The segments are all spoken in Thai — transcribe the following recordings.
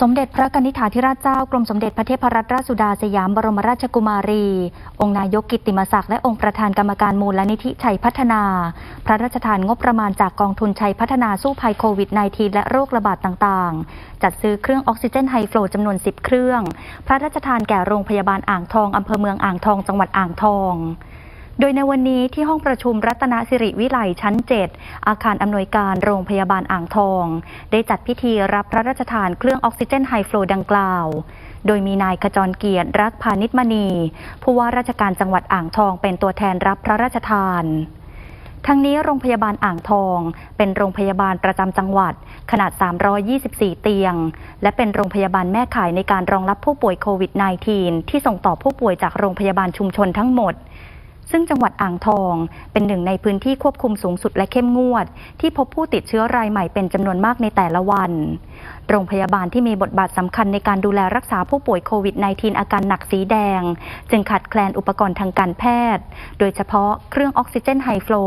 สมเด็จพระนิธิาธิราชเจ้ากรมสมเด็จพระเทพรัตนราชสุดาสยามบรมราชกุมารี องค์นายกกิติมศักดิ์และองค์ประธานกรรมการมูลนิธิชัยพัฒนา พระราชทานงบประมาณจากกองทุนชัยพัฒนาสู้ภัยโควิด -19 และโรคระบาดต่างๆ จัดซื้อเครื่องออกซิเจนไฮฟลจำนวน 10 เครื่อง พระราชทานแก่โรงพยาบาลอ่างทองอำเภอเมืองอ่างทองจังหวัดอ่างทอง โดยในวันนี้ที่ห้องประชุมรัตนสิริวิไลชั้น 7 อาคารอำนวยการโรงพยาบาลอ่างทอง ได้จัดพิธีรับพระราชทานเครื่องออกซิเจนไฮฟลูดังกล่าว โดยมีนายขจรเกียรติรักพานิชมณี ผู้ว่าราชการจังหวัดอ่างทองเป็นตัวแทนรับพระราชทานทั้งนี้โรงพยาบาลอ่างทอง เป็นโรงพยาบาลประจำจังหวัด ขนาด 324 เตียง และเป็นโรงพยาบาลแม่ข่ายในการรองรับผู้ป่วยโควิด -19 ที่ส่งต่อผู้ป่วยจากโรงพยาบาลชุมชนทั้งหมด ซึ่งจังหวัดอ่างทองเป็นหนึ่งในพื้นที่ควบคุมสูงสุดและเข้มงวด ที่พบผู้ติดเชื้อรายใหม่เป็นจำนวนมากในแต่ละวัน โรงพยาบาลที่มีบทบาทสำคัญในการดูแลรักษาผู้ป่วยโควิด -19 อาการหนักสีแดง จึงขาดแคลนอุปกรณ์ทางการแพทย์ โดยเฉพาะเครื่องออกซิเจนไฮฟลู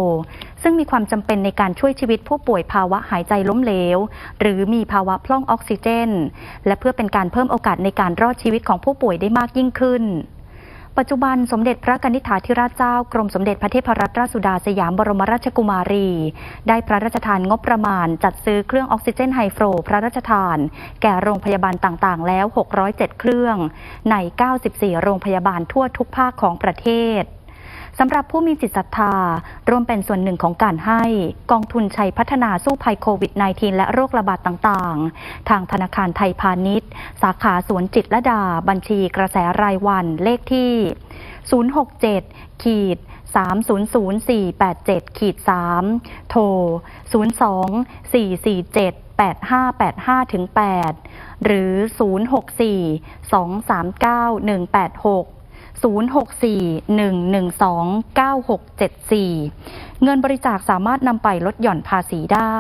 ซึ่งมีความจำเป็นในการช่วยชีวิตผู้ป่วยภาวะหายใจล้มเหลว หรือมีภาวะพร่องออกซิเจน และเพื่อเป็นการเพิ่มโอกาสในการรอดชีวิตของผู้ป่วยได้มากยิ่งขึ้น ปัจจุบันสมเด็จพระกนิษฐาธิราชเจ้ากรมสมเด็จพระเทพรัตนราชสุดาสยามบรมราชกุมารี ได้พระราชทานงบประมาณ จัดซื้อเครื่องออกซิเจนไฮฟลูพระราชทาน แก่โรงพยาบาลต่างๆ แล้ว 607 เครื่อง ใน 94 โรงพยาบาลทั่วทุกภาคของประเทศ สำหรับผู้มีจิตศรัทธา ร่วมเป็นส่วนหนึ่งของการให้กองทุนชัยพัฒนาสู้ภัยโควิด -19 และโรคระบาดต่างๆ ทางธนาคารไทยพาณิชย์ สาขาสวนจิตรลดา บัญชีกระแสรายวันเลขที่ 067 ขีด300487ขีด3โทร 02 447 8585ถึง8หรือ 064 239 186 064-112-9674 เงินบริจาคสามารถนำไปลดหย่อนภาษีได้